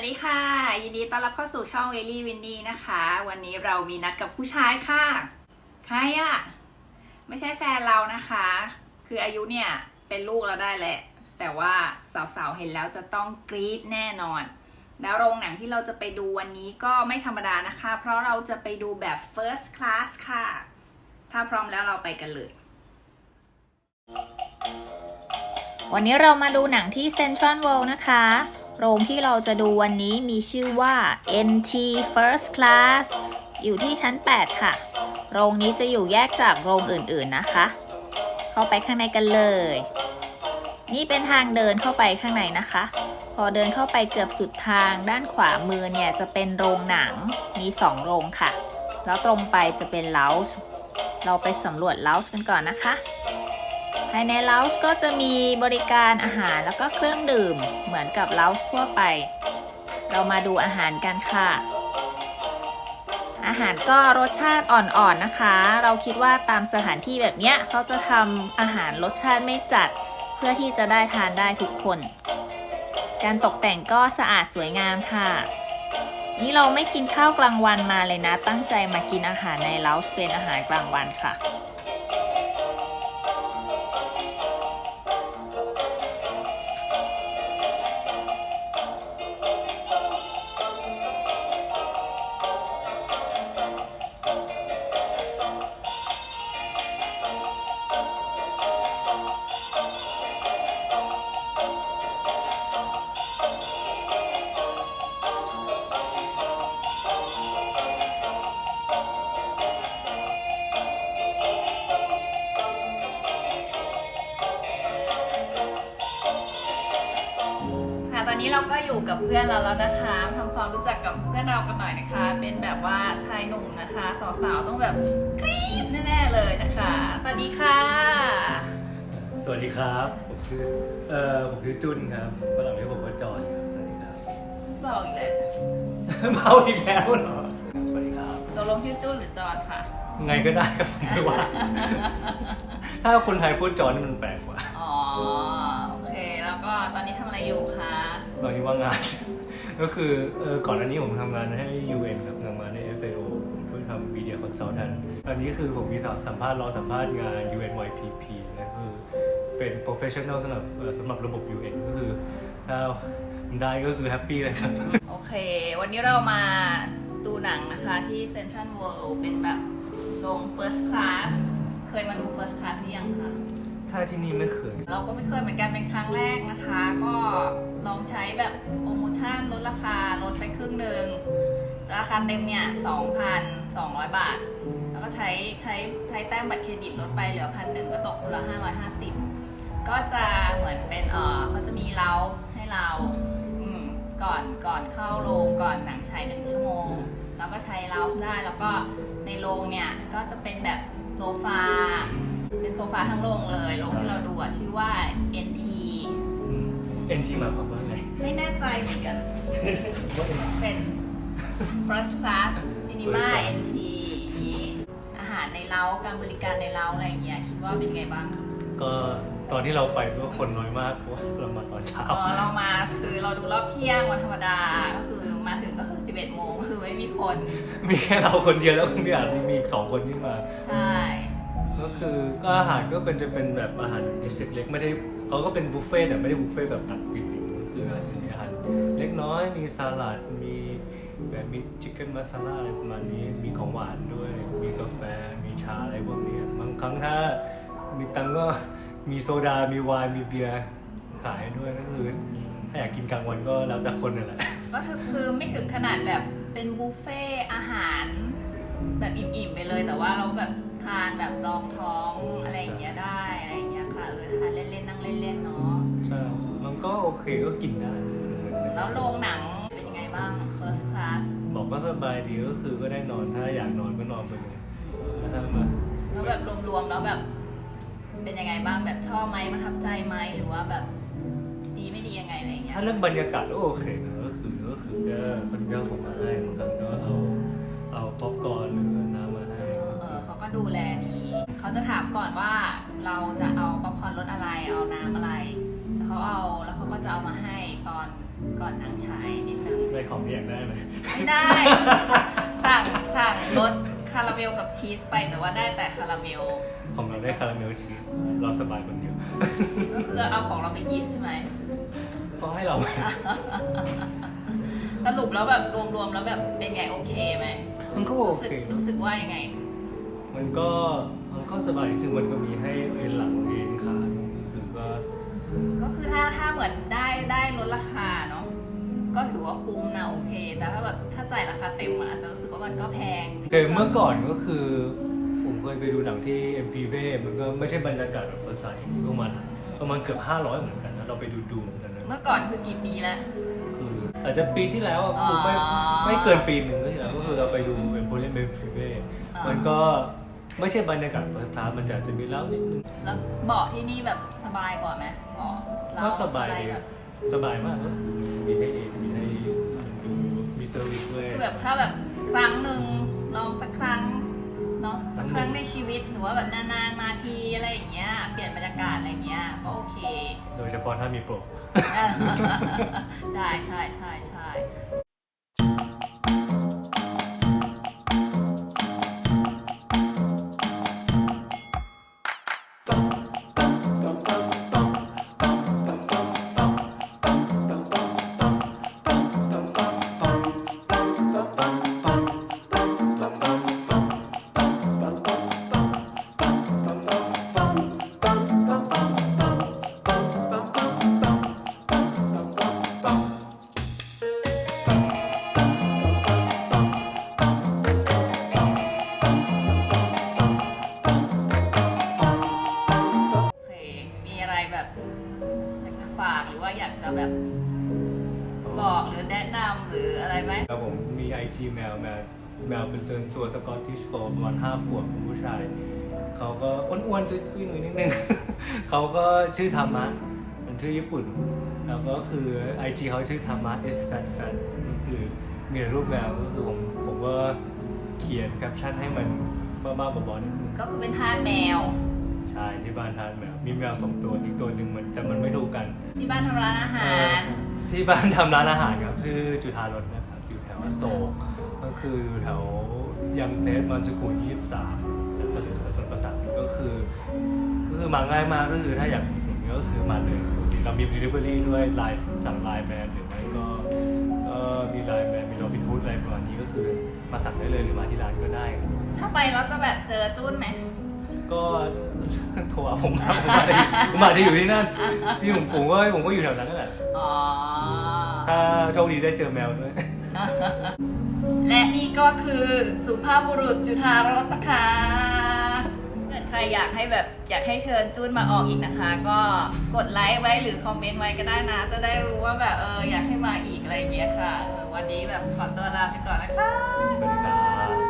วัสดีค่ะ ยินดีต้อนรับเข้าสู่ช่องเวลี่วินนี่นะคะ วันนี้เรามีนัดกับผู้ชายค่ะ ใครอะไม่ใช่แฟนเรานะคะ คืออายุเนี่ยเป็นลูกเราได้แหละ แต่ว่าสาวๆเห็นแล้วจะต้องกรี๊ดแน่นอน แล้วโรงหนังที่เราจะไปดูวันนี้ก็ไม่ธรรมดานะคะ เพราะเราจะไปดูแบบ first class ค่ะ ถ้าพร้อมแล้วเราไปกันเลย วันนี้เรามาดูหนังที่ Central World นะคะ โรงที่เราจะดูวันนี้มีชื่อว่า NT First Class อยู่ที่ชั้น 8 ค่ะ โรงนี้จะอยู่แยกจากโรงอื่นๆนะคะ เข้าไปข้างในกันเลย นี่เป็นทางเดินเข้าไปข้างในนะคะ พอเดินเข้าไปเกือบสุดทางด้านขวามือเนี่ยจะเป็นโรงหนังมี 2 โรงค่ะ แล้วตรงไปจะเป็นเลาส์เราไปสำรวจเลาส์กันก่อนนะคะ ภายในเลาส์ก็จะมีบริการอาหารแล้วก็เครื่องดื่มเหมือนกับเลาส์ทั่วไป เรามาดูอาหารกันค่ะ อาหารก็รสชาติอ่อนๆนะคะ เราคิดว่าตามสถานที่แบบเนี้ยเขาจะทำอาหารรสชาติไม่จัด เพื่อที่จะได้ทานได้ทุกคน การตกแต่งก็สะอาดสวยงามค่ะ นี่เราไม่กินข้าวกลางวันมาเลยนะ ตั้งใจมากินอาหารในเลาส์เป็นอาหารกลางวันค่ะ นนี้เราก็อยู่กับเพื่อนเราแล้วนะคะทำความรู้จักกับเพื่อนเรากันหน่อยนะคะ เป็นแบบว่าชายหนุ่มนะคะสาวๆต้องแบบกรี๊ดแน่ๆเลยนะคะสวัสดีค่ะ สวัสดีครับ ผมชื่อเอ่อผมชื่อจุนครับฝรั่งเรียกผมว่าจอห์นครับสวัสดีครับ บอกอีกเลยเมาอีกแล้วเหรอสวัสดีครับ ตกลงชื่อจุ้นหรือจอนค่ะ ไงก็ได้ครับผมไม่ว่า ถ้าคนไทยพูดจอห์นนี่มันแปลกกว่า อ๋อ โอเค แล้วก็ตอนนี้ทำอะไรอยู่คะ ตอนนี้ว่างงาน ก็คือเออก่อนอันนี้ผมทำงานให้ UN ครับทำงานใน FAO เพิ่งทำ Media Consultant ตอนนี้คือผมมีสัมภาษณ์รอสัมภาษณ์งาน UNYPP นะคือเป็น professional สำหรับสำหรับระบบ UN ก็คือถ้าได้ก็คือแฮปปี้เลยครับ โอเค วันนี้เรามาดูหนังนะคะที่ Central World เป็นแบบโรง First Class เคยมาดู First Class หรือยังคะ ถ้าที่นี่ไม่เคย เราก็ไม่เคยเหมือนกันเป็นครั้งแรกนะคะ ก็ลองใช้แบบโปรโมชั่นลดราคาลดไปครึ่งหนึ่งราคาเต็มเนี่ย2,200 บาท แล้วก็ใช้ใช้ใช้แต้มบัตรเครดิตลดไปเหลือพันหนึ่งก็ตกคนละ550 ก็จะเหมือนเป็นเออเขาจะมีเราให้เราอืมก่อนก่อนเข้าโรงก่อนหนังฉายหนึ่งชั่วโมง แล้วก็ใช้เราได้แล้วก็ในโรงเนี่ยก็จะเป็นแบบโซฟา ฟาทั้งโรงเลยโรงที่เราดูอะชื่อว่า NT เอ็นที่หมายความว่าไงไม่แน่ใจเหมือนกัน เป็น first class cinema NT อย่างนี้ อาหารในเล้าการบริการในเล้าอะไรอย่างเงี้ยคิดว่าเป็นไงบ้างคะก็ตอนที่เราไปก็คนน้อยมากเพราะว่าเรามาตอนเช้า เออเรามาคือเราดูรอบเที่ยงวันธรรมดาก็คือมาถึงก็คือ 11โมงคือไม่มีคน มีแค่เราคนเดียวแล้วคนที่อ่านมีอีกสองคนที่มา ใช่ ก็คือก็อาหารก็เป็นจะเป็นแบบอาหารดิสเล็กๆไม่ได้เขาก็เป็นบุฟเฟ่ต์แต่ไม่ได้บุฟเฟ่ต์แบบตัดปิดก็คืออาจจะมีอาหารเล็กน้อยมีสลัดมีแบบมีชิคเก้นมาซาล่าอะไรประมาณนี้มีของหวานด้วย มีกาแฟมีชาอะไรพวกนี้บางครั้งถ้ามีตังค์ก็มีโซดา มีไวน์มีเบียร์ขายด้วยก็คือถ้าอยากกินกลางวันก็แล้วแต่คนนั่นแหละก็คือไม่ถึงขนาดแบบเป็นบุฟเฟ่อาหาร แบบอิ่มๆไปเลยแต่ว่าเราแบบ ทานแบบรองท้องอะไรอย่างเงี้ยได้อะไรอย่างเงี้ยค่ะเออทานเล่นๆนั่งเล่นๆเนาะใช่ มันก็โอเคก็กินได้แล้วโรงหนังเป็นยังไงบ้าง first class บอกก็สบายดีก็คือก็ได้นอนถ้าอยากนอนก็นอนไปเลยถ้ามาแล้วแบบรวมๆแล้วแบบเป็นยังไงบ้างแบบชอบไหมประทับใจไหมหรือว่าแบบดีไม่ดียังไงอะไรอย่างเงี้ยถ้าเรื่องบรรยากาศก็โอเคนะก็คือก็คือก็คนก็ผมมาให้บางครั้งก็เอาเอาป๊อปคอร์นหรือน้ำมาให้เออเออเขา ก็ดูแลดี เขาจะถามก่อนว่าเราจะเอาป๊อปคอร์นรสอะไร เอาน้ำอะไร แล้วเขาเอาแล้วเขาก็จะเอามาให้ตอนก่อนหนังฉายนิดนึงเวอะไรของที่อยากได้ไหมไม่ได้ สั่งสั่งรสคาราเมลกับชีสไปแต่ว่าได้แต่คาราเมล ของเราได้คาราเมลชีสเราสบายคนเดียวก็คือเอาของเราไปกินใช่ไหมก็ให้เราสรุปแล้วแบบรวมๆแล้วแบบเป็นไงโอเคไหมมันก็โอรู้สึเคกรู้สึกว่ายังไง มันก็มันก็สบายถึงมันก็มีให้เอ็นหลังเอ็นขาคือก็ก็คือถ้าถ้าเหมือนได้ได้ลดราคาเนาะก็ถือว่าคุ้มนะโอเค แต่ถ้าแบบถ้าจ่ายราคาเต็มมันอาจจะรู้สึกว่ามันก็แพงเคยเมื่อก่อนก็คือผมเคยไปดูหนังที่ MPV มันก็ไม่ใช่บรรยากาศแบบสดๆประมาณประมาณเกือบ 500 เหมือนกันนะเราไปดูดูเหมือนกันนะเมื่อก่อนคือกี่ปีแล้วคื ออาจจะปีที่แล้วอะอ๋อคือไม่ไม่เกินปีหนึ่งก็ที่แล้วก็คือเราไปดูเป็นโพลิเมนพิเวอ่ามั มันก็ไม่ใช่บรรยากาศฟัสตามันจะอาจจะมีเล่านิดนึง แล้วเบาะที่นี่แบบสบายกว่าไหมเบาะเรก็สบายดีแบบสบายมากก็คือมีให้เองมีให้ดูมีเซอร์วิสด้วย คือแบบถ้าแบบครั้งหนึ่งลองสักครั้งเนาะครั้สักงหนึ่งครั้งในชีวิตหรือว่าแบบนานๆมาทีากาศอะไรเงี้ยก็โอเค โดยเฉพาะถ้ามีโปร ใช่ใช่ใช่ใช่ มครับผมมี IG แมวแมวแมวเป็นตัวสกอตติชโฟประมาณห้าขวบเป็นผู้ชาย เขาก็อ้วนๆตุ้ยๆหน่อยนิดนึง เขาก็ชื่อธรรมะเป็นชื่อญี่ปุ่น แล้วก็คือ IG เขาชื่อธรรมะ is fat fat ก็คือมีแต่รูปแมวก็คือผมผมก็เขียนแคปชั่นให้มันบ้าๆบอๆนิดนึงก็คือเป็นทาสแมว ใช่ที่บ้านทานแมวมีแมวสองตัวอีกตัวหนึ่งมันแต่มันไม่ถูกกัน ที่บ้านทำร้านอาหารเอ่อที่บ้านทำร้านอาหารครับชื่อจุฑารสนะครับอยู่แถ วอโศกก็คืออยู่แถวยังเพชรมันสกุลยี่สิบสามแต่ประสชนประสาทก็คือก็คือมาง่ายมากก็คือถ้าอยากอุดหนุนก็คือมาเลยปกติเรามี delivery ด้วยไลน์สั่งไลน์แมนหรือไม่ก็เอ่อมีไลน์แมนมีโรบินฮูดอะไรประมาณนี้ก็คือมาสั่งได้เลยหรือมาที่ร้านก็ได้ครับถ้าไปเราจะแบบเจอจุ้นไหมก็โทรหาผมมาผมอาจจะผมอาจจะอยู่ที่นั่นพี่ผมผมก็ผมก็อยู่แถวนั้นนั่นแหละอ๋อถ้าโชคดีได้เจอแมวด้วย และนี่ก็คือสุภาพบุรุษจุธารสนะคะเกิดใครอยากให้แบบอยากให้เชิญจุนมาออกอีกนะคะ ก็กดไลค์ไว้หรือคอมเมนต์ไว้ก็ได้นะ จะได้รู้ว่าแบบเอออยากให้มาอีกอะไรอย่างเงี้ยค่ะเออวันนี้แบบขอตัวลาไปก่อนนะคะ สวัสดีครับ